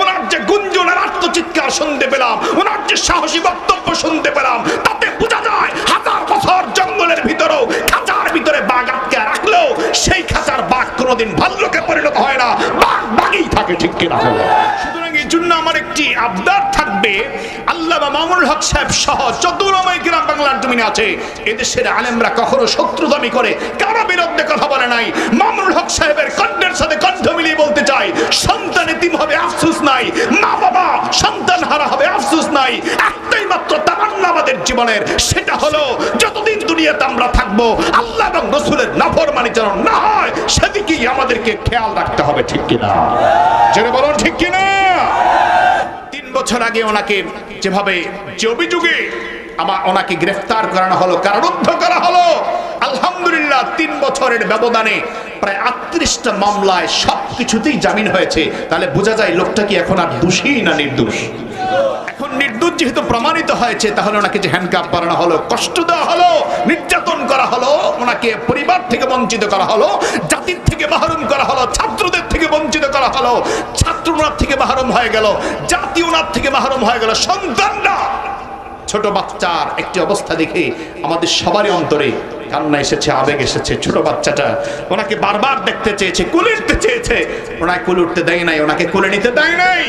ওনার যে গুঞ্জন আর আত্মচিৎকার শুনতে পেলাম, ওনার যে সাহসী বক্তব্য শুনতে পেলাম, তাতে বোঝা যায় হাজার বছর জঙ্গলের ভিতরেও খাঁচার ভিতরে বাঘ আটকে রাখলেও সেই খাঁচার বাঘ কোনোদিন ভাল্লোকে পরিণত হয় না, বাঘ বাঘেই থাকে, ঠিক কিনা? সুতরাং এই জন্য আমার একটি আবদার থাকবে আল্লাহ মামুল হক সাহেব সহ চতুরময় গ্রাম বাংলার জমিনে আছে, এদেশের আলেমরা কখনো শত্রু দাবি করে, কারও বিরুদ্ধে কথা বলে নাই? মামুল হক সাহেবের কণ্ঠের সাথে কণ্ঠ মিলিয়ে বলতে চাই, সন্তান এতিম হবে আফসোস নাই মা বাবা সন্তান হারা হবে আফসোস নাই, একটাই মাত্র তামান্না আমাদের জীবনের, সেটা হলো যতদিন দুনিয়াতে আমরা থাকব, আল্লাহ এবং রসুলের নাফরমানি যেন না হয়, সেদিকেই আমাদেরকে খেয়াল রাখতে হবে, ঠিক কিনা? জেনে বলুন, ঠিক কিনা? বছর আগে ওনাকে যেভাবে যে অভিযোগে আমার ওনাকে গ্রেফতার করানো হলো, কারারুদ্ধ করা হলো, আলহামদুলিল্লাহ তিন বছরের ব্যবধানে প্রায় আটত্রিশটা মামলায় সব কিছুতেই জামিন হয়েছে। তাহলে বোঝা যায় লোকটা কি এখন আর দোষী না নির্দোষ? এখন নির্দোষ যেহেতু প্রমাণিত হয়েছে, তাহলে ওনাকে যে হ্যান্ডকাপ করানো হলো, কষ্ট দেওয়া হলো, নির্যাতন করা হলো, ওনাকে পরিবার থেকে বঞ্চিত করা হলো, জাতির থেকে মাহরুম করা হলো, ছাত্রদের বঞ্চিত করা হলো। ছাত্র নাথ থেকে মাহরম হয়ে গেল, জাতীয় নাথ থেকে মাহরম হয়ে গেল, সন্তানরা। ছোট বাচ্চার একটি অবস্থা দেখে আমাদের সবারই অন্তরে কান্না এসেছে, আবেগ এসেছে, ছোট বাচ্চাটা ওনাকে বারবার দেখতে চেয়েছে, কুলে উঠতে চেয়েছে। ওনাকে কুলে উঠতে দেয় নাই, ওনাকে কুলে নিতে দেয় নাই।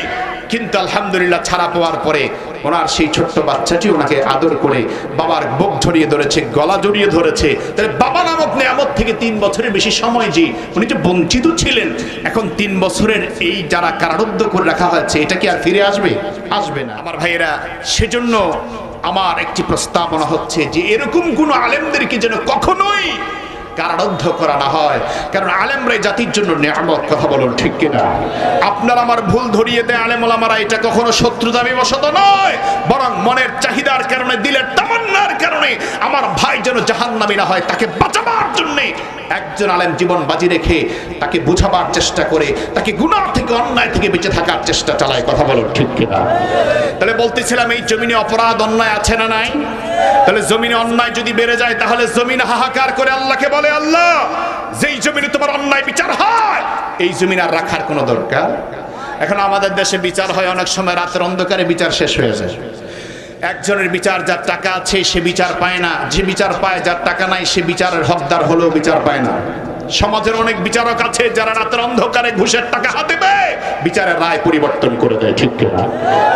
কিন্তু আলহামদুলিল্লাহ ছাড়া পাওয়ার পরে ওনার সেই ছোট্ট বাচ্চাটি ওনাকে আদর করে বাবার বুক জড়িয়ে ধরেছে, গলা জড়িয়ে ধরেছে। তাহলে বাবা নামক নিয়ামত থেকে তিন বছরের বেশি সময় যে উনি যে বঞ্চিত ছিলেন, এখন তিন বছরের এই যারা কারারুদ্ধ করে রাখা হয়েছে, এটা কি আর ফিরে আসবে? আসবে না। আমার ভাইয়েরা, সেজন্য আমার একটি প্রস্তাবনা হচ্ছে যে এরকম কোন আলেমদেরকে যেন কখনোই কারারুদ্ধ করা না হয়। কারণ আলেমরাই জাতির জন্য নিয়ামত, কথা বলুন ঠিক কিনা? আপনার আমার ভুল ধরিয়ে দেয় আলেম ওলামারা এটা কখনো শত্রুতা বিবশত নয়। বরং মনের চাহিদার কারণে, দিলের তামান্নার কারণে আমার ভাই যেন জাহান্নামী না হয়, তাকে বাঁচাবার জন্য একজন আলেম জীবন বাজি রেখে তাকে বুঝাবার চেষ্টা করে, তাকে গুনাহ থেকে, অন্যায় থেকে বেঁচে থাকার চেষ্টা চালায়, কথা বলুন ঠিক কিনা? তাহলে বলতেছিলাম, এই জমিনে অপরাধ, অন্যায় আছে না নাই? তাহলে জমিনে অন্যায় যদি বেড়ে যায়, তাহলে জমিন হাহাকার করে আল্লাহকে বলে আল্লাহ, যেই জমিনে তোমার অন্যায় বিচার হয়, এই জমিন আর রাখার কোনো দরকার? এখন আমাদের দেশে বিচার হয় অনেক সময় রাতের অন্ধকারে বিচার শেষ হয়ে যায়। একজনের বিচার যার টাকা আছে, সে বিচার পায় না। যে বিচার পায়, যার টাকা নাই, সে বিচারের হকদার হলেও বিচার পায় না। সমাজের অনেক বিচারক আছে যারা রাতের অন্ধকারে ঘুষের টাকা হাতে দেয় বিচারের রায় পরিবর্তন করে দেয়, ঠিক কিনা?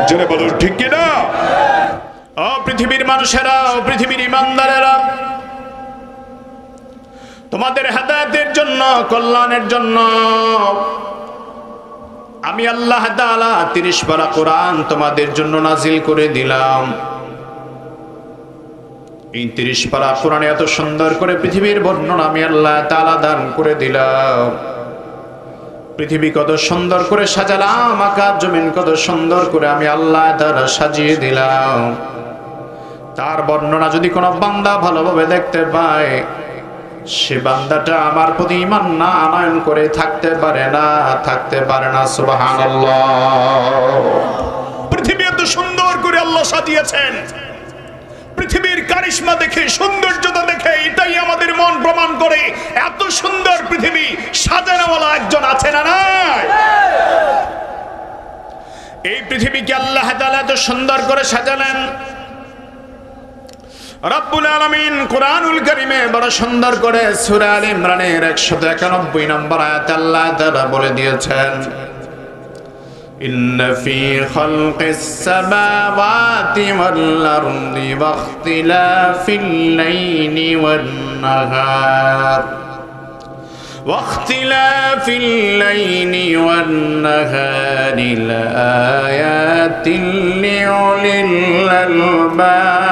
জোরে বলুন, ঠিক কিনা? ও পৃথিবীর মানুষেরা, ও পৃথিবীর ইমানদারেরা তোমাদের হেদায়তের জন্য, কল্যাণের জন্য। আমি আল্লাহ তাআলা 30 পারা কোরআন তোমাদের জন্য নাজিল করে দিলাম। এই 30 পারা কোরআনে এত সুন্দর করে পৃথিবীর বর্ণনা আমি আল্লাহ তাআলা দান করে দিলাম। পৃথিবী কত সুন্দর করে সাজালাম, আকাশ জমিন কত সুন্দর করে আমি আল্লাহ দ্বারা সাজিয়ে দিলাম। তার বর্ণনা যদি কোনো বান্দা ভালোভাবে দেখতে পায় সে বান্দাটা আমার প্রতি ইমান না আনয়ন করে থাকতে পারে না, থাকতে পারে না, সুবহানাল্লাহ। পৃথিবী এত সুন্দর করে আল্লাহ সাজিয়েছেন। পৃথিবীর কারিশমা দেখে, সৌন্দর্যতা দেখে, এটাই আমাদের মন প্রমাণ করে এত সুন্দর পৃথিবী, সাজানোওয়ালা একজন আছে না নাই? এই পৃথিবীকে আল্লাহ এত সুন্দর করে সাজালেন। রব্বুল আলামিন কোরআনুল কারীমে বড় সুন্দর করে সূরা আল ইমরানের 191 নম্বর আয়াতে আল্লাহ তাআলা বলে দিয়েছেন إن في خلق السماوات والأرض واختلاف الليل والنهار واختلاف الليل والنهار لآيات لأولي الألباب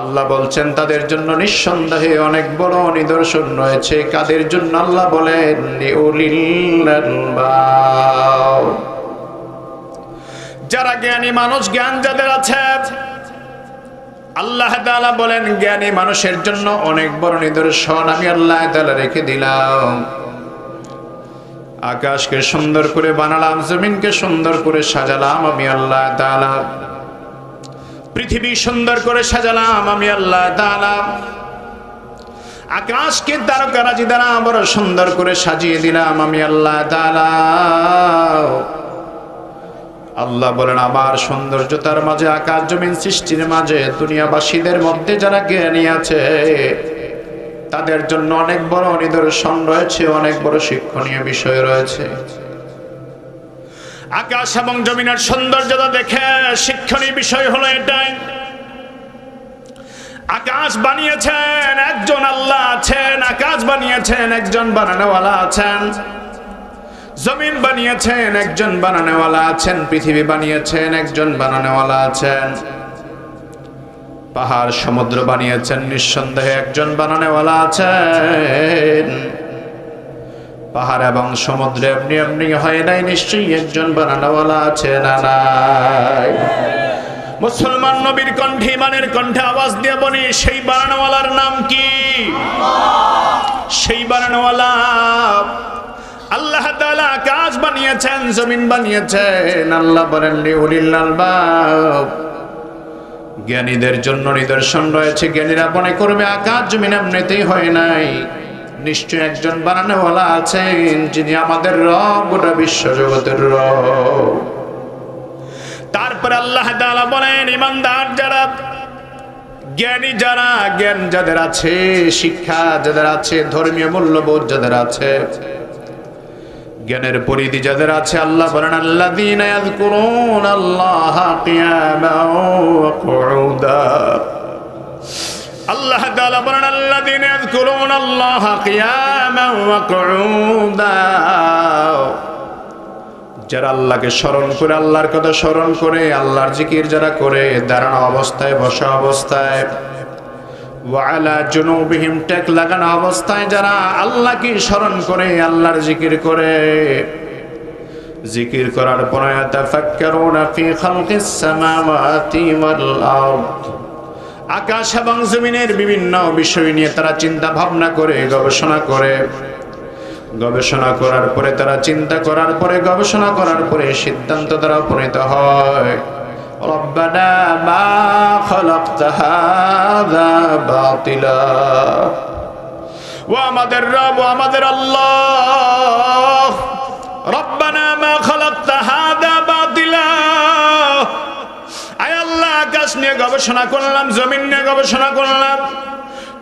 আল্লাহ বলছেন, তাদের জন্য নিঃসন্দেহে অনেক বড় নিদর্শন রয়েছে। কাদের জন্য আল্লাহ বলেন যারা জ্ঞানী মানুষ, জ্ঞান যাদের আছে, আল্লাহ তাআলা বলেন, জ্ঞানী মানুষের জন্য অনেক বড় নিদর্শন আমি আল্লাহ তাআলা রেখে দিলাম। আকাশকে সুন্দর করে বানালাম, জমিনকে সুন্দর করে সাজালাম আমি আল্লাহ তাআলা। পৃথিবী সুন্দর করে সাজালাম আমি আল্লাহ তাআলা। আকাশকে তারকারাজি দ্বারা বড় সুন্দর করে সাজিয়ে দিলাম আমি আল্লাহ আল্লাহ বলেন, আমার সৌন্দর্যতার মাঝে, আকাশ জমিন সৃষ্টির মাঝে, দুনিয়াবাসীদের মধ্যে যারা জ্ঞানী আছে, তাদের জন্য অনেক বড় নিদর্শন রয়েছে, অনেক বড় শিক্ষণীয় বিষয় রয়েছে। আকাশ এবং জমিনের সৌন্দর্যতা দেখে শিক্ষণীয় বিষয় হলো এটাই। আকাশ বানিয়েছেন, একজন আল্লাহ আছেন, আকাশ বানিয়েছেন, একজন বানানোওয়ালা আছেন। জমিন বানিয়েছেন, একজন বানানোওয়ালা আছেন। পৃথিবী বানিয়েছেন, একজন বানানোওয়ালা আছেন। পাহাড়, সমুদ্র বানিয়েছেন, নিঃসন্দেহে একজন বানানোওয়ালা আছেন। পাহাড় এবং সমুদ্রে এমনি এমনি হয় নাই, নিশ্চয়ই একজন বানানোওয়ালা আছে না নাই? মুসলমান নবীর কণ্ঠে, ইমানের কণ্ঠে আওয়াজ দিয়ে বলি, সেই বানানোওয়ালার নাম কি? সেই বানানোওয়ালা আল্লাহ তাআলা আকাশ বানিয়েছেন, জমিন বানিয়েছেন। আল্লাহ বলেন লিউলিল আলবাব জ্ঞানীদের জন্য নিদর্শন রয়েছে, জ্ঞানীরা মনে করবে, আকাশ, জমিন এমনিতেই হয় নাই। নিশ্চয় একজন বানানোওয়ালা আছেন যিনি আমাদের রব, গোটা বিশ্ব জগতের রব। তারপরে আল্লাহ তাআলা বলেন, ইমানদার যারা, জ্ঞানী যারা, জ্ঞান যাদের আছে, শিক্ষা যাদের আছে, ধর্মীয় মূল্যবোধ যাদের আছে, জ্ঞানের পরিধি যাদের আছে, আল্লাহ বলেন আল্লাহ ওয়া কুউদা। আল্লাহ তাআলা বলেন, আল্লাযীনা ইয়াযকুরুনা আল্লাহ কিয়ামান ওয়া কুউদা। যারা আল্লাহকে স্মরণ করে, আল্লাহর কথা স্মরণ করে, আল্লাহর জিকির যারা করে, দাঁড়ানো অবস্থায়, বসা অবস্থায় ওয়ালা জুনুবিহিম, টেক লাগানো অবস্থায় যারা আল্লাহকে স্মরণ করে, আল্লাহর জিকির করে, জিকির করার পরে তাফাক্কারুনা ফি খালকিস সামাওয়াতি ওয়াল আরদ। আকাশ এবং জমিনের বিভিন্ন বিষয় নিয়ে তারা চিন্তা ভাবনা করে, গবেষণা করে। গবেষণা করার পরে তারা চিন্তা করার পরে, গবেষণা করার পরে সিদ্ধান্ত দ্বারা উপনীত হয়। ও আমাদের রব আমাদের আল্লাহ। মা খালাকতা হাদা আকাশ নিয়ে গবেষণা করলাম, জমিন নিয়ে গবেষণা করলাম,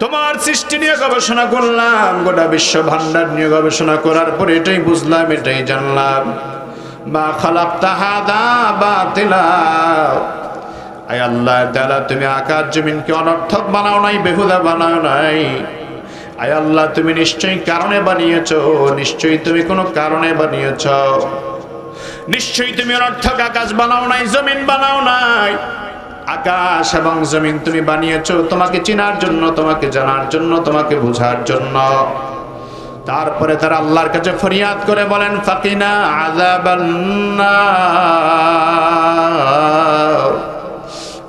তোমার সৃষ্টি নিয়ে গবেষণা করলাম, গোটা বিশ্ব ভান্ডার নিয়ে গবেষণা করার পর এটাই বুঝলাম, এটাই জানলাম। মা খালাকতা হাযা বাতিলা। আয় আল্লাহ তাআলা, তুমি আকাশ জমিনকে অনর্থক বানাও নাই, বেহুদা বানাও নাই। আয় আল্লাহ, তুমি নিশ্চয়ই কারণে বানিয়েছ, নিশ্চয়ই তুমি কোনো কারণে বানিয়েছ। নিশ্চয়ই তুমি অনর্থক আকাশ বানাও নাই, জমিন বানাও নাই। আকাশ এবং জমিন তুমি বানিয়েছো, তোমাকে চেনার জন্য, তোমাকে জানার জন্য, তোমাকে বোঝার জন্য। তারপরে তারা আল্লাহর কাছে ফরিয়াদ করে বলেন, ফাকিনা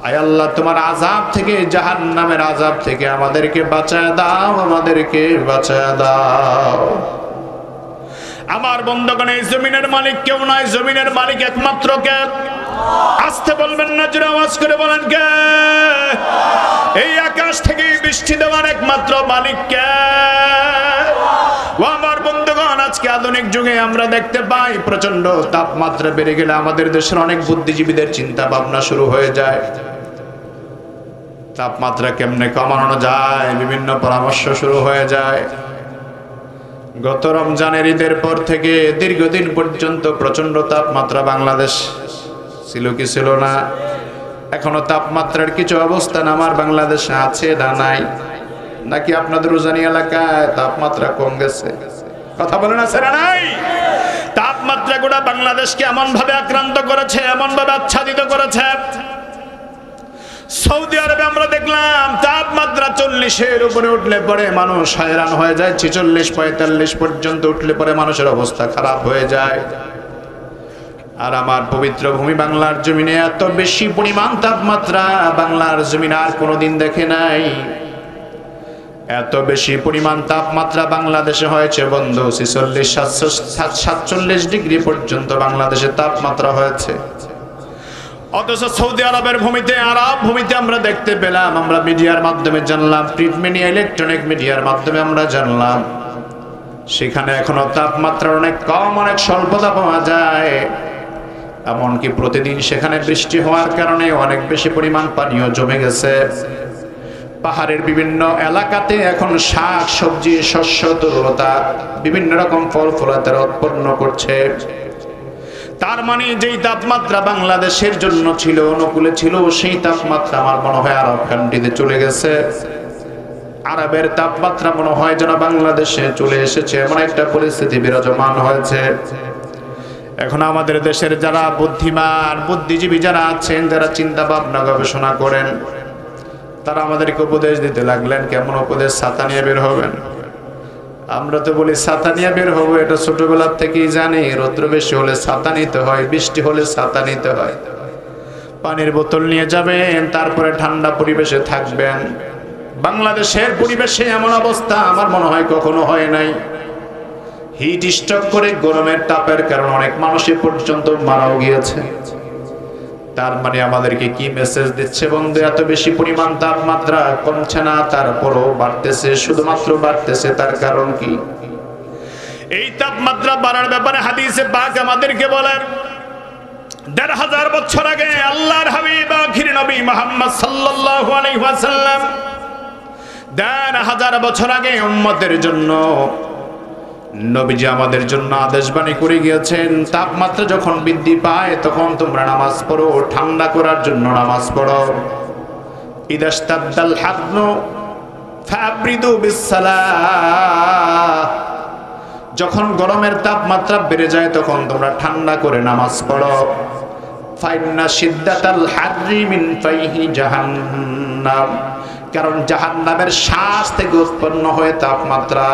আয় আল্লাহ, তোমার আজাব থেকে, জাহান্নামের আজাব থেকে আমাদেরকে বাঁচায় দাও, আমাদেরকে বাঁচায় দাও। আমার বন্ধগণ জমিনের মালিক কেউ নয়, জমিনের মালিক একমাত্র কে? আসতে বলবেন না, জোরে আওয়াজ করে বলেন কে? এই আকাশ থেকে বৃষ্টি দেওয়ার একমাত্র মালিক কে? আজকে আধুনিক যুগে আমরা দেখতে পাই তাপমাত্রা বেড়ে গেলে আমাদের দেশের অনেক বুদ্ধিজীবীদের চিন্তা ভাবনা শুরু হয়ে যায়। তাপমাত্রা কেমনে কমানো যায়, বিভিন্ন পরামর্শ শুরু হয়ে যায়। গত রমজানের ঈদের পর থেকে দীর্ঘদিন পর্যন্ত প্রচণ্ড তাপমাত্রা বাংলাদেশ ছিল কি ছিল না? এখনও তাপমাত্রার কিছু অবস্থান আমার বাংলাদেশে আছে না নাই? নাকি আপনাদের উজানি এলাকায় তাপমাত্রা কম গেছে? কথা বলেন, আছে না নাই? তাপমাত্রা গোটা বাংলাদেশকে এমন ভাবে আক্রান্ত করেছে এমন ভাবে আচ্ছাদিত করেছে। সৌদি আরবে আমরা দেখলাম, তাপমাত্রা চল্লিশের উপরে উঠলে পরে মানুষ হয়রান হয়ে যায়, ছেচল্লিশ, পঁয়তাল্লিশ পর্যন্ত উঠলে পরে মানুষের অবস্থা খারাপ হয়ে যায়। আর আমার পবিত্র ভূমি বাংলার জমিনে এত বেশি পরিমাণ তাপমাত্রা বাংলার জমিন আর কোনোদিন দেখে নাই। এত বেশি পরিমাণ তাপমাত্রা বাংলাদেশে হয়েছে বন্ধু, ছিচল্লিশ সাতশো সাতচল্লিশ ডিগ্রি পর্যন্ত বাংলাদেশে তাপমাত্রা হয়েছে। অথচ সৌদি আরবের ভূমিতে, আরব ভূমিতে আমরা দেখতে পেলাম, আমরা মিডিয়ার মাধ্যমে জানলাম, প্রিন্ট মিডিয়া, ইলেকট্রনিক মিডিয়ার মাধ্যমে আমরা জানলাম। সেখানে এখনও তাপমাত্রা অনেক কম, অনেক স্বল্পতা পাওয়া যায়। এমনকি প্রতিদিন সেখানে বৃষ্টি হওয়ার কারণে অনেক বেশি পরিমাণ পানীয় জমে গেছে। পাহাড়ের বিভিন্ন এলাকাতে এখন শাক, সবজি, শস্য তরুলতা বিভিন্ন রকম ফল ফলাতারা উৎপন্ন করছে। তার মানে যেই তাপমাত্রা বাংলাদেশের জন্য ছিল, অনুকূলে ছিল, সেই তাপমাত্রা আমার মনে হয় আরব কান্ট্রিতে চলে গেছে। আরবের তাপমাত্রা মনে হয় যেন বাংলাদেশে চলে এসেছে, এমন একটা পরিস্থিতি বিরাজমান হয়েছে। এখন আমাদের দেশের যারা বুদ্ধিমান, বুদ্ধিজীবী যারা আছেন, যারা চিন্তা ভাবনা গবেষণা করেন, তারা আমাদেরকে উপদেশ দিতে লাগলেন, কেমন উপদেশ ছাতা নিয়ে বের হবেন? আমরা তো বলি ছাতা নিয়ে বের হব, এটা ছোটবেলার থেকেই জানি, রৌদ্র বেশি হলে ছাতা নিতে হয়, বৃষ্টি হলে ছাতা নিতে হয়। পানির বোতল নিয়ে যাবেন, তারপরে ঠান্ডা পরিবেশে থাকবেন। বাংলাদেশের পরিবেশে এমন অবস্থা আমার মনে হয় কখনো হয় নাই। হিট স্ট্রোক করে গরমের তাপের কারণে অনেক মানুষই পর্যন্ত মারাও গিয়েছে। তার মানে আমাদেরকে কি মেসেজ দিচ্ছে বন্ধু? এত বেশি পরিমাণ তাপমাত্রা কমছে না, তারপরও বাড়তেছে, শুধুমাত্র বাড়তেছে, তার কারণ কি? এই তাপমাত্রা বাড়ার ব্যাপারে হাদিসে পাক আমাদেরকে বলেন, দেড় হাজার বছর আগে আল্লাহর হাবিব আখির নবী মোহাম্মদ সাল্লাল্লাহু আলাইহি ওয়াসাল্লাম, দেড় হাজার বছর আগে উম্মতের জন্য নবীজি আমাদের জন্য আদেশবাণী করে গিয়েছেন, তাপমাত্রা যখন বৃদ্ধি পায়, তখন তোমরা নামাজ পড়ো, ঠান্ডা করার জন্য নামাজ পড়ো। ইদাস্তাবদাল হাদনু ফাবরিদু বিসসালাহ। যখন গরমের তাপমাত্রা বেড়ে যায়, তখন তোমরা ঠান্ডা করে নামাজ পড়ো। ফাইন্না সিদ্দাতাল হাররি মিন ফাইহি জাহান্নাম। কারণ জাহান্নামের শ্বাস থেকে উৎপন্ন হয়ে তাপমাত্রা।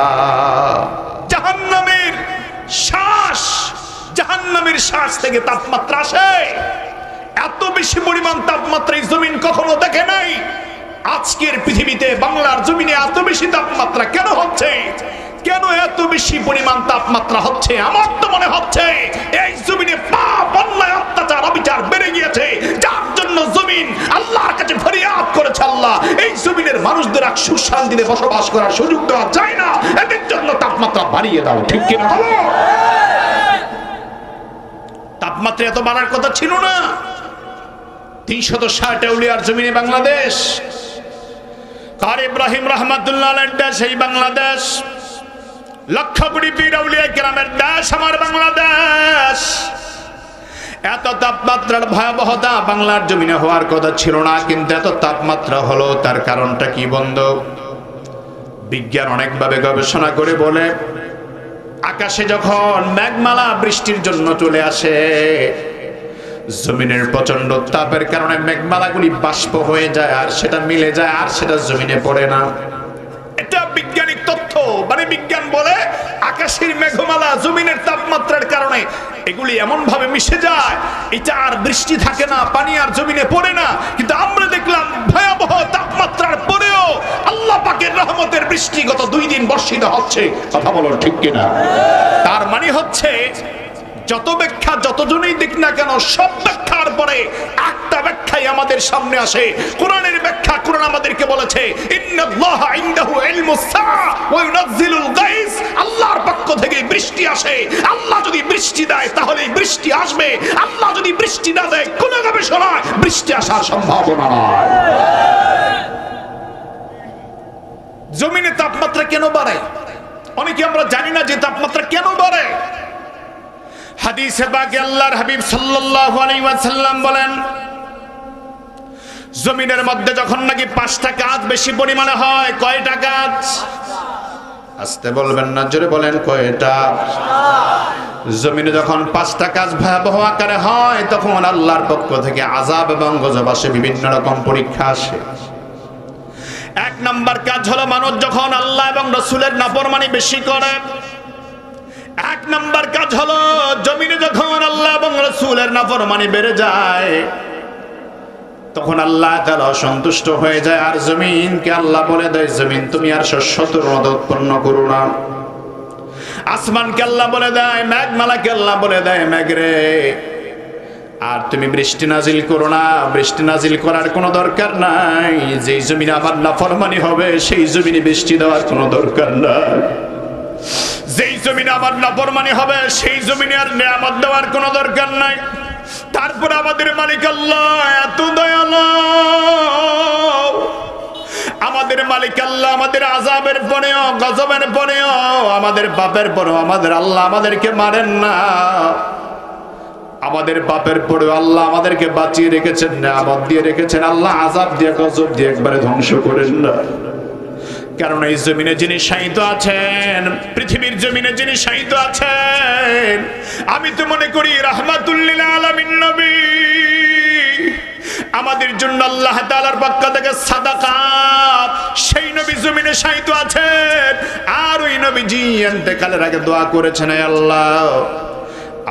জাহান্নামের শ্বাস জাহান্নামের শ্বাস থেকে তাপমাত্রা আসে। এত বেশি পরিমাণ তাপমাত্রা এই জমিন কখনো দেখে নাই। আজকের পৃথিবীতে বাংলার জমিনে এত বেশি তাপমাত্রা কেন হচ্ছে? কেন এত বেশি পরিমাণ তাপমাত্রা হচ্ছে? আমার তো মনে হচ্ছে, এই জমিনে পাপ অন্যায় অবিচার বেড়ে গিয়েছে। যার জন্য জমিন আল্লাহর কাছে ফরিয়াদ করেছে আল্লাহ। এই জমিনের মানুষদের এক সুশান্তিতে বসবাস করার সুযোগ দেওয়া যায় না। এদের জন্য তাপমাত্রা বাড়িয়ে দাও, ঠিক কিনা বলো তাপমাত্রা এত বাড়ার কথা ছিল না। তিনশত ষাট এউলিয়ার জমিনে বাংলাদেশ। কার ইব্রাহিম রহমাতুল্লাহ এই বাংলাদেশ। লক্ষ কোটি পীর আউলিয়া গ্রামের দেশ, আমার বাংলাদেশ। এত তাপমাত্রার ভয়াবহতা বাংলার জমিনে হওয়ার কথা ছিল না, কিন্তু এত তাপমাত্রা হলো তার কারণটা কি বন্ধ? বিজ্ঞান অনেকভাবে গবেষণা করে বলে, আকাশে যখন মেঘমালা বৃষ্টির জন্য চলে আসে, জমিনের প্রচণ্ড তাপের কারণে মেঘমালাগুলি বাষ্প হয়ে যায়, আর সেটা মিলে যায়, আর সেটা জমিনে পড়ে না। আকাশের মেঘমালা জমিনের তাপমাত্রার কারণে এগুলি এমন ভাবে মিশে যায়, এটা আর বৃষ্টি থাকে না, পানি আর জমিনে পড়ে না। কিন্তু আমরা দেখলাম ভয়াবহ তাপমাত্রার পরেও আল্লাহ পাকের রহমতের বৃষ্টি গত দুই দিন বর্ষিত হচ্ছে। কথা বলো ঠিক কিনা? তার মানে হচ্ছে যত ব্যাখ্যা যতজনই দিক না কেন, সব ব্যাখ্যার পরে একটা ব্যাখ্যাই আমাদের সামনে আসে। কোরআনের ব্যাখ্যা কোরআন আমাদেরকে বলেছে আল্লাহর পক্ষ থেকে বৃষ্টি আসে। আল্লাহ যদি বৃষ্টি দেয় তাহলে বৃষ্টি আসবে। আল্লাহ যদি বৃষ্টি না দেয়, কোন গবেষণায় বৃষ্টি আসার সম্ভাবনা নয় জমিনে তাপমাত্রা কেন বাড়ে? অনেকে আমরা জানি না যে তাপমাত্রা কেন বাড়ে। হাদিসে বাগে আল্লাহর হাবিব সাল্লাল্লাহু আলাইহি ওয়াসাল্লাম বলেন, জমিনের মধ্যে যখন নাকি পাঁচটা কাজ বেশি পরিমাণে হয়, কয়টা কাজ? আসতে বলবেন না, জোরে বলেন কয়টা? জমিনে যখন পাঁচটা কাজ ভয়াবহ আকারে হয়, তখন আল্লাহর পক্ষ থেকে আজাব এবং গজব আসে, বিভিন্ন রকম পরীক্ষা আসে। এক নাম্বার কাজ হলো মানুষ যখন আল্লাহ এবং রসুলের নাফরমানি বেশি করে এক নাম্বার কাজ হলো জমিনে যখন আল্লাহ এবং রসুলের নাফরমানি বেড়ে যায়, তখন আল্লাহ তাআলা অসন্তুষ্ট হয়ে যায়। আর জমিনকে আল্লাহ বলে দেয়, জমিন তুমি আর শস্য তোর উৎপন্ন করো না। আসমানকে আল্লাহ বলে দেয়, মেঘমালাকে আল্লাহ বলে দেয়, মেঘ রে, আর তুমি বৃষ্টি নাজিল করো না। বৃষ্টি নাজিল করার কোনো দরকার নাই। যেই জমিনে আমার নাফরমানি হবে, সেই জমিনে বৃষ্টি দেওয়ার কোনো দরকার নাই। যেই জমিনে আমার নাফরমানি হবে, সেই জমিনে আর নিয়ামত দেওয়ার কোনো দরকার নাই। তারপর আমাদের মালিক আল্লাহ, এত দয়ালু। আমাদের মালিক আল্লাহ আমাদের আজাবের পরেও, গজবের পরেও, আমাদের বাপের পরেও, আমাদের আল্লাহ আমাদেরকে মারেন না। আমাদের বাপের পরেও আল্লাহ আমাদেরকে বাঁচিয়ে রেখেছেন, নিয়ামত দিয়ে রেখেছেন, আল্লাহ আজাব দিয়ে, গজব দিয়ে একবারে ধ্বংস করেন না। কারণ এই জমিনে যিনি সাহিত্য আছেন, পৃথিবীর জমিনে যিনি সাহিত্য আছেন, আমি তো মনে করি রাহমাতুল্লিল আলামিন নবী। আমাদের জন্য আল্লাহ তাআলার পক্ষ থেকে সাদাকা, সেই নবী জমিনে সাহিত্য আছেন, আর ওই নবীজি এন্তেকালের আগে দোয়া করেছেন আল্লাহ।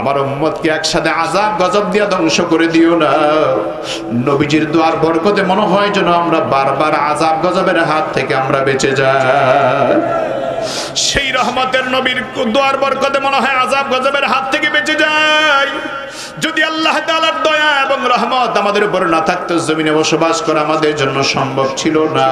আমার উম্মতকে একসাথে আজাব, গজব দিয়ে ধ্বংস করে দিও না। নবীজির দোয়ার বরকতে মনে হয় যেন আমরা বারবার আজাব, গজবের হাত থেকে আমরা বেঁচে যাই। সেই রহমতের নবীর দোয়ার বরকতে মনে হয় আজাব, গজবের হাত থেকে বেঁচে যায় যদি আল্লাহ তাআলার দয়া এবং রহমত আমাদের উপর না থাকতো, জমিনে বসবাস করা আমাদের জন্য সম্ভব ছিল না।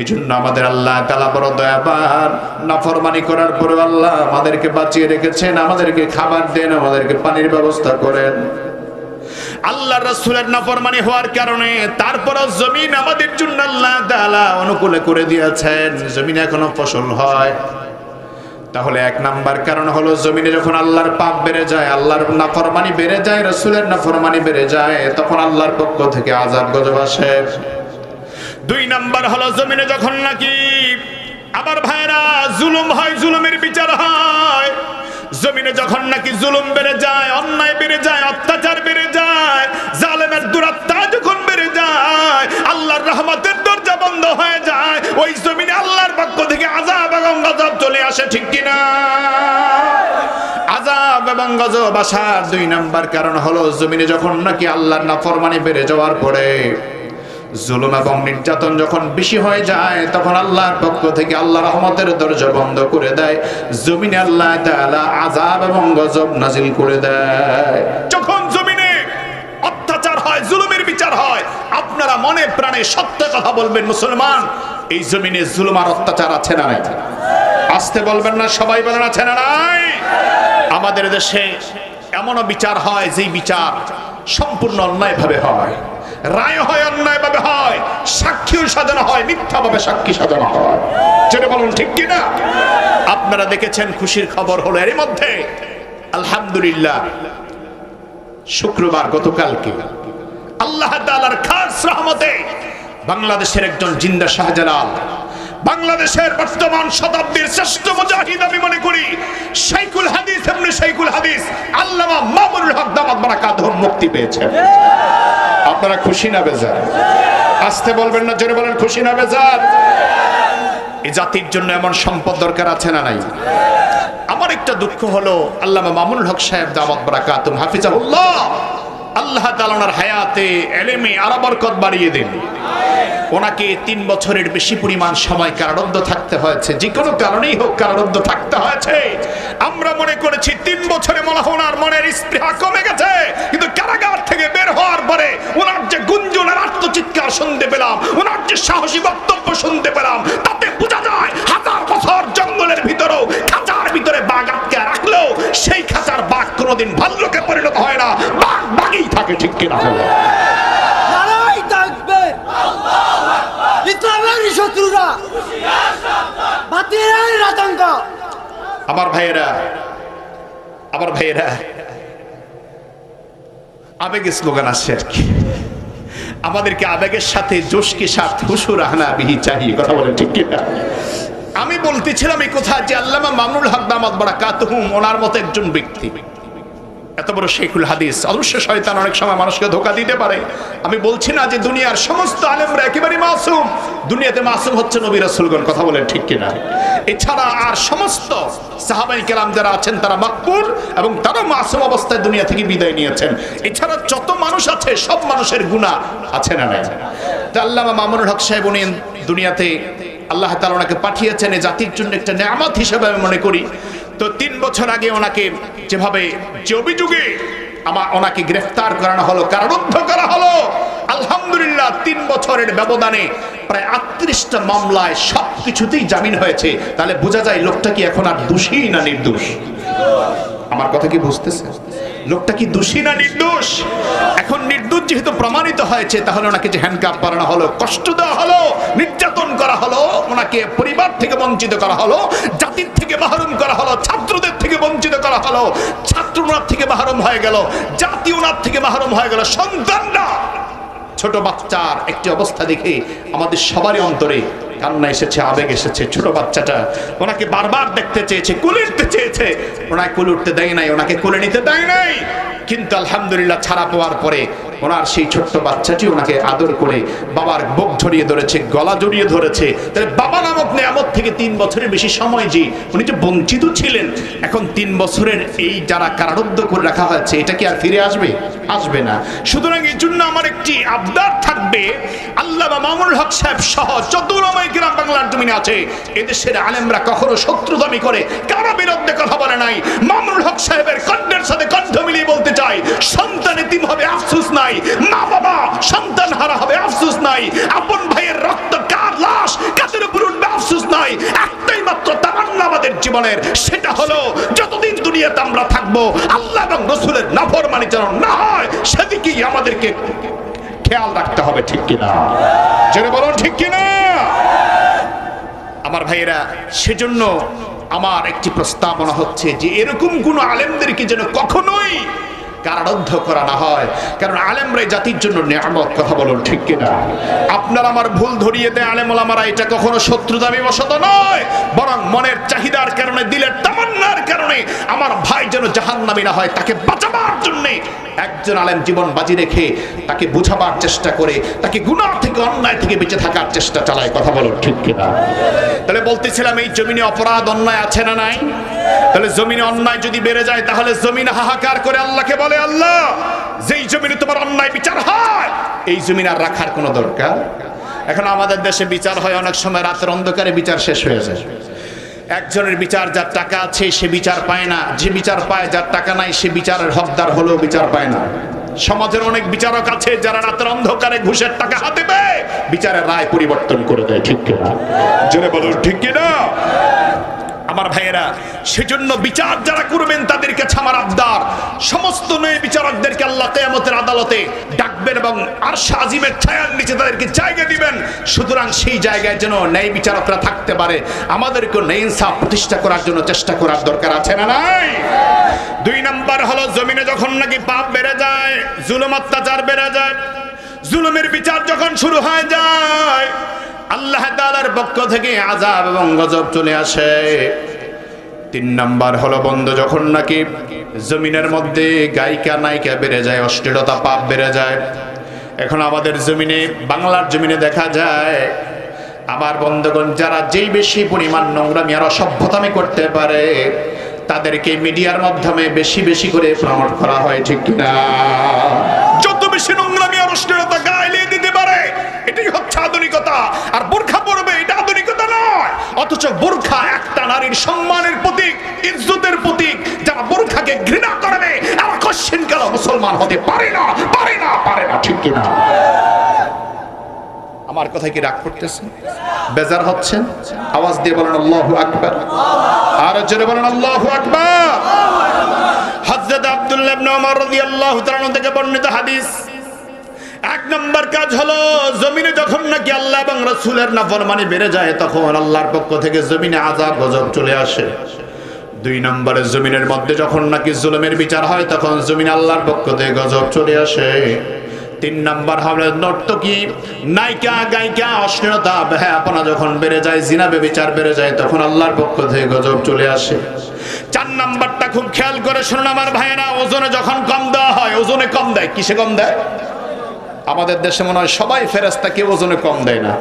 এই জন্য আমাদের আল্লাহ তালা বড় দয়াবান, নাফরমানি করার পরে আল্লাহ আমাদেরকে বাঁচিয়ে রেখেছেন, আমাদেরকে খাবার দেন, আমাদেরকে পানির ব্যবস্থা করেন। আল্লাহ রসুলের নাফরমানি হওয়ার কারণে তারপরও জমিন আমাদের জন্য আল্লাহ তাআলা অনুকূলে করে দিয়েছেন, জমিনে এখনও ফসল হয়। তাহলে এক নাম্বার কারণ হলো জমিনে যখন আল্লাহর পাপ বেড়ে যায়, আল্লাহর নাফরমানি বেড়ে যায়, রসুলের নাফরমানি বেড়ে যায়, তখন আল্লাহর পক্ষ থেকে আজাব গজব আসে। দুই নাম্বার হলো জমিনে যখন নাকি আবার ভাইরা জুলুম হয়, জুলুমের বিচার হয়, জমিনে যখন নাকি জুলুম বেড়ে যায়, অন্যায় বেড়ে যায়, অত্যাচার বেড়ে যায়, জালেমের দুরাত্মা যখন বেড়ে যায়, আল্লাহর রহমতের দরজা বন্ধ হয়ে যায়, ওই জমিনে আল্লাহর পক্ষ থেকে আজাব এবং গজব চলে আসে, ঠিক কিনা? আজাব এবং গজব আসার দুই নাম্বার কারণ হলো জমিনে যখন নাকি আল্লাহর নাফরমানি বেড়ে যাওয়ার পরে জুলুম এবং নির্যাতন যখন বেশি হয়ে যায়, তখন আল্লাহর পক্ষ থেকে আল্লাহ রহমতের দরজা বন্ধ করে দেয়। জমিনে আল্লাহ তাআলা আযাব এবং গজব নাজিল করে দেয়। যখন জমিনে অত্যাচার হয়, জুলুমের বিচার হয়, আপনারা মনে প্রাণে সত্য কথা বলবেন, মুসলমান, এই জমিনে জুলুম আর অত্যাচার আছে না নাই? আসতে বলবেন না, সবাই বলেন আছে না নাই? আমাদের দেশে এমনও বিচার হয়, যেই বিচার সম্পূর্ণ অন্যায়ভাবে হয়। রায় হয়, অন্যায়ভাবে হয়, সাক্ষীও সাজানো হয়, মিথ্যাভাবে সাক্ষী সাজানো হয়। যেটা বলুন, ঠিক কিনা? আপনারা দেখেছেন, খুশির খবর হলো এর মধ্যে। আলহামদুলিল্লাহ, শুক্রবার গতকালকে আল্লাহ তাআলার খাস রহমতে বাংলাদেশের একজন জিন্দা শাহজালাল বাংলাদেশের বর্তমান শতাব্দীর শ্রেষ্ঠ মুজাহিদ আমি মনে করি শাইখুল হাদিস এমনি শাইখুল হাদিস আল্লামা মামুনুল হক দামাত বারাকাতুহু মুক্তি পেয়েছেন। আপনারা খুশি না বেজার? আসতে বলবেন না, জোরে বলেন খুশি না বেজার? এই জাতির জন্য এমন সম্পদ দরকার আছে না নাই? আমার একটা দুঃখ হলো আল্লামা মামুনুল হক সাহেব দামাত বারাকাতুহু হাফিজাহুল্লাহ। আল্লাহ তাআলা হায়াতে এলেমে আরও বরকত বাড়িয়ে দিন। ওনাকে তিন বছরের বেশি পরিমাণ সময় কারারুদ্ধ থাকতে হয়েছে। যে কোনো কারণেই হোক কারারুদ্ধ থাকতে হয়েছে। আমরা মনে করেছি তিন বছরে মনে ওনার মনের স্পৃহা কমে গেছে। কিন্তু কারাগার থেকে বের হওয়ার পরে ওনার যে গুঞ্জন আর আত্মচিৎকার শুনতে পেলাম, ওনার যে সাহসী বক্তব্য শুনতে পেলাম, তাতে বোঝা যায় হাজার বছর জঙ্গলের ভিতরেও খাঁচার ভিতরে বাঘ আটকে রাখলেও সেই খাঁচার বাঘ কোনোদিন ভাল্লুকে পরিণত হয় না। বাঘ বাঘই থাকে ঠিক কিনা? হলো শত্রুরা। আমার ভাইয়েরা আমার ভাইয়েরা আবেগে স্লোগান আসছে আর কি। আমাদেরকে আবেগের সাথে জোশকে সাথ হুসুর আহনা বিহি চাহি কথা বলে ঠিক কিনা? আমি বলতেছিলাম এই কথা যে আল্লামা মামুনুল হক দামাত বড়া কাতহুম ওনার মতো একজন ব্যক্তি। এত বড় শেখুল হাদিস। অবশ্য শয়তান অনেক সময় মানুষকে ধোকা দিতে পারে। আমি বলছি না যে দুনিয়ার সমস্ত আলেমরা একেবারে মাসুম। দুনিয়াতে মাসুম হচ্ছে নবী রাসূলগণ, কথা বলেন ঠিক কিনা? এছাড়া আর সমস্ত সাহাবাই কেরাম যারা আছেন, তারা মাকবুল এবং তারা মাসুম অবস্থায় দুনিয়া থেকে বিদায় নিয়েছেন। এছাড়া যত মানুষ আছে, সব মানুষের গুণা আছে না নাই? আল্লামা মামুনুল হক সাহেব, উনি দুনিয়াতে আল্লাহ তাআলা ওনাকে পাঠিয়েছেন এই জাতির জন্য একটা নেয়ামত হিসেবে আমি মনে করি। তো তিন বছর আগে ওনাকে যেভাবে যে অভিযোগে আমার ওনাকে গ্রেফতার করানো হলো, কারারুদ্ধ করা হলো, আলহামদুলিল্লাহ তিন বছরের ব্যবধানে প্রায় আটত্রিশটা মামলায় সব কিছুতেই জামিন হয়েছে। তাহলে বোঝা যায় লোকটা কি এখন আর দোষী না নির্দোষ? আমার কথা কি বুঝতেছে? লোকটা কি দোষী না নির্দোষ? এখন নির্দোষ যেহেতু প্রমাণিত হয়েছে, তাহলে ওনাকে যে হ্যান্ডকাপ করানো হলো, কষ্ট দেওয়া হলো করা হলো, ওনাকে পরিবার থেকে বঞ্চিত করা হলো, জাতির থেকে মাহরুম করা হলো, ছাত্রদের থেকে বঞ্চিত করা হলো, ছাত্র ওনার থেকে মাহরুম হয়ে গেল, জাতি ওনার থেকে মাহরুম হয়ে গেল। সন্তানরা, ছোট বাচ্চার একটি অবস্থা দেখে আমাদের সবারই অন্তরে কান্না এসেছে, আবেগ এসেছে, ছোট বাচ্চাটা ওনাকে বারবার দেখতে চেয়েছে কুলে উঠতে চেয়েছে। ওনাকে কুলে উঠতে দেয় নাই, ওনাকে কুলে নিতে দেয় নাই। কিন্তু আলহামদুলিল্লাহ ছাড়া পাওয়ার পরে ওনার সেই ছোট্ট বাচ্চাটি ওনাকে আদর করে বাবার বুক জড়িয়ে ধরেছে, গলা জড়িয়ে ধরেছে। তাহলে বাবা নামক নিয়ামত থেকে তিন বছরের বেশি সময় যে উনি যে বঞ্চিত ছিলেন, এখন তিন বছরের এই যারা কারারুদ্ধ করে রাখা হয়েছে, এটা কি আর ফিরে আসবে? আসবে না। সুতরাং এই জন্য আমার একটি আবদার থাকবে, আল্লাহ মামুনুল হক সাহেব সহ যত গ্রাম বাংলার জমিনে আছে, এদেশের আলেমরা কখনো শত্রু দাবি করে, কারও বিরুদ্ধে কথা বলে নাই। মামুনুল হক সাহেবের কণ্ঠের সাথে কণ্ঠ মিলিয়ে বলতে চাই, সন্তান এতিম হবে, আফসোস নাই। মা বাবা, সন্তান হারা হবে নাই। আপন ভাইয়ের রক্ত কার লাশ, কাদের উপর উঠবে নাই। একটাই মাত্র তামান্না আমাদের জীবনের, সেটা হলো যতদিন দুনিয়াতে আমরা থাকব, আল্লাহ এবং রসুলের যেন না হয়, সেদিকেই আমাদেরকে খেয়াল রাখতে হবে, ঠিক কিনা? ঠিক কিনা? আমার ভাইয়েরা, সেজন্য আমার একটি প্রস্তাবনা হচ্ছে যে, এরকম কোন আলেমদেরকে যেন কখনোই কারারুদ্ধ করা না হয়। কারণ আলেমরাই জাতির জন্য নিয়ামত, কথা বলুন ঠিক কিনা? আপনার আমার ভুল ধরিয়ে দেয় আলেম ওলামারা এটা কখনো শত্রু দাবি বসত নয়। বরং মনের চাহিদার কারণে, দিলের তামান্নার কারণে আমার ভাই যেন জাহান্নামী না হয়, তাকে বাঁচাবার জন্য একজন আলেম জীবন বাজি রেখে তাকে বুঝাবার চেষ্টা করে, তাকে গুণার থেকে, অন্যায় থেকে বেঁচে থাকার চেষ্টা চালায়, কথা বলুন ঠিক কিনা? তাহলে বলতেছিলাম, এই জমিনে অপরাধ, অন্যায় আছে না নাই? তাহলে জমিনে অন্যায় যদি বেড়ে যায়, তাহলে জমিন হাহাকার করে আল্লাহকে বলে, আল্লাহ, যেই জমিনে তোমার অন্যায় বিচার হয়, এই জমিন আর রাখার কোনো দরকার? এখন আমাদের দেশে বিচার হয়, অনেক সময় রাতের অন্ধকারে বিচার শেষ হয়ে যায়। একজনের বিচার যার টাকা আছে, সে বিচার পায় না। যে বিচার পায়, যার টাকা নাই, সে বিচারের হকদার হলেও বিচার পায় না। সমাজের অনেক বিচারক আছে, যারা রাতের অন্ধকারে ঘুষের টাকা হাতে পেয়ে বিচারের রায় পরিবর্তন করে দেয়, ঠিক কিনা? জোরে বলুন, ঠিক কিনা? আমার ভাইয়েরা সেজন্য বিচার যারা করবেন তাদের কাছে আমার আবদার। সমস্ত নয় বিচারকদেরকে আল্লাহ কেয়ামতের আদালতে ডাকবেন এবং আর আজিমের ছায়ার নিচে তাদেরকে জায়গা দিবেন। সুতরাং সেই জায়গায় যেন ন্যায় বিচারকরা থাকতে পারে। আমাদেরকে ন্যায় ইনসাফ প্রতিষ্ঠা করার জন্য চেষ্টা করার দরকার আছে না নাই? দুই নাম্বার হলো, জমিনে যখন নাকি পাপ বেড়ে যায়, জুলুম অত্যাচার বেড়ে যায়, জুলুমের বিচার যখন শুরু হয়ে যায়, আল্লাহ তাআলার পক্ষ থেকে আযাব এবং গজব চলে আসে। তিন নাম্বার হলো বন্ধ, যখন নাকি জমিনের মধ্যে গায়িকা, নায়িকা বেড়ে যায় অশ্লীলতা পাপ বেড়ে যায়। এখন আমাদের জমিনে, বাংলার জমিনে দেখা যায়, আবার বন্ধগণ, যারা যেই বেশি পরিমাণ নোংরামি আর অসভ্যতামি করতে পারে, তাদেরকে মিডিয়ার মাধ্যমে বেশি বেশি করে প্রমোট করা হয়, ঠিক কিনা? যত বেশি নোংরামি আর অশ্লীলতা গাইলে দিতে পারে, এটাই হচ্ছে আধুনিকতা। আর বোরখা নয় অথচ বোরখা একটা নারীর সম্মানের প্রতীক, ইজ্জতের প্রতীক। যারা বোরখাকে ঘৃণা করবে আর কশ্চিন কাল মুসলমান হতে পারে না পারে না পারে না, ঠিক কিনা? আমার কথায় কি রাগ করতেছেন? বেজার হচ্ছেন? আওয়াজ দিয়ে বলেন, আল্লাহু আকবার। আর জোরে বলেন, আল্লাহু আকবার। হযরত আব্দুল্লাহ ইবনে ওমর রাদিয়াল্লাহু তাআলা থেকে বর্ণিত হাদিস। এক নম্বর কাজ হলো, জমিনে যখন নাকি আল্লাহ এবং রসুলের নাফরমানি বেড়ে যায়, তখন আল্লাহর পক্ষ থেকে জমিনে আজাব গজব চলে আসে। দুই নম্বরে জমিনের মধ্যে যখন নাকি জুলুমের বিচার হয়, তখন জমিন আল্লাহর পক্ষ থেকে গজব চলে আসে। তিন নম্বর হবে নর্তকী নায়িকা, গায়িকা, অশ্লীলতা, বেহায়াপনা যখন বেড়ে যায় জিনাবে বিচার বেড়ে যায়, তখন আল্লাহর পক্ষ থেকে গজব চলে আসে। চার নাম্বারটা খুব খেয়াল করে শুনুন আমার ভাইয়েরা, ওজনে যখন কম দেওয়া হয়, ওজনে কম দেয়, কিসে কম দেয়? আমাদের দেশে মনে হয় সবাই ফেরেস্তা কেউ ওজনে কম দেয় না।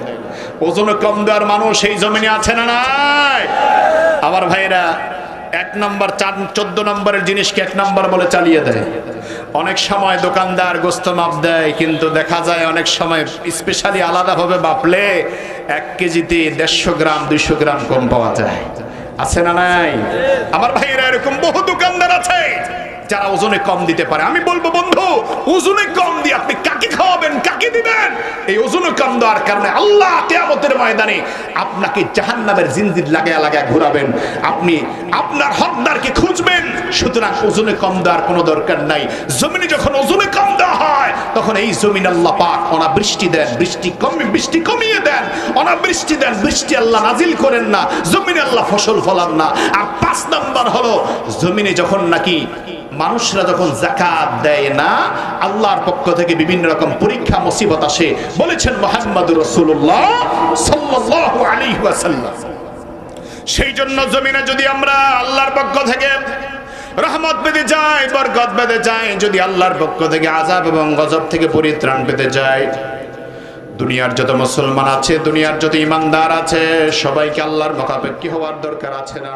ওজনে কম দেওয়ার মানুষ এই জমিনে আছে না নাই? আমার ভাইরা, এক নম্বর, চার, চোদ্দ নম্বরের জিনিসকে এক নম্বর বলে চালিয়ে দেয়। অনেক সময় দোকানদার গোস্ত মাপ দেয়, কিন্তু দেখা যায় অনেক সময় স্পেশালি আলাদাভাবে মাপলে এক কেজিতে দেড়শো গ্রাম, দুইশো গ্রাম কম পাওয়া যায়। আছে না নাই? আমার ভাইয়েরা এরকম বহু দোকানদার আছে। যারা ওজনে কম দিতে পারে। আমি বলব, বন্ধু, ওজনে কম দিয়ে আপনি কাকে খাওয়াবেন, কাকে দিবেন? এই ওজনে কম দেওয়ার কারণে আল্লাহ কেয়ামতের ময়দানে আপনাকে জাহান্নামের জিনজির লাগায়া লাগায়া ঘোরাবেন। আপনি আপনার হকদারকে খুঁজবেন, সুতরাং ওজনে কম দেওয়ার কোনো দরকার নাই। জমিনে যখন ওজনে কম দেওয়া হয়, তখন এই জমিন আল্লাহ পাক অনাবৃষ্টি দেন। বৃষ্টি কমে, বৃষ্টি কমিয়ে দেন। অনাবৃষ্টি দেন, বৃষ্টি আল্লাহ নাজিল করেন না। জমিনে আল্লাহ ফসল ফলান না। আর পাঁচ নাম্বার হলো, জমিনে যখন নাকি মানুষরা যখন জাকাত দেয় না, আল্লাহর পক্ষ থেকে বিভিন্ন রকম পরীক্ষা, মুসিবত আসে বলেছেন মোহাম্মদ রসুল্লাহ সাল্লাল্লাহু আলাইহি ওয়াসাল্লাম সেই জন্য জমিনে যদি আমরা আল্লাহর পক্ষ থেকে রহমত পেতে যাই বরকত পেতে যাই যদি আল্লাহর পক্ষ থেকে আজাব এবং গজব থেকে পরিত্রাণ পেতে যাই দুনিয়ার যত মুসলমান আছে, দুনিয়ার যত ইমানদার আছে, সবাইকে আল্লাহর মুখাপেক্ষী হওয়ার দরকার আছে না?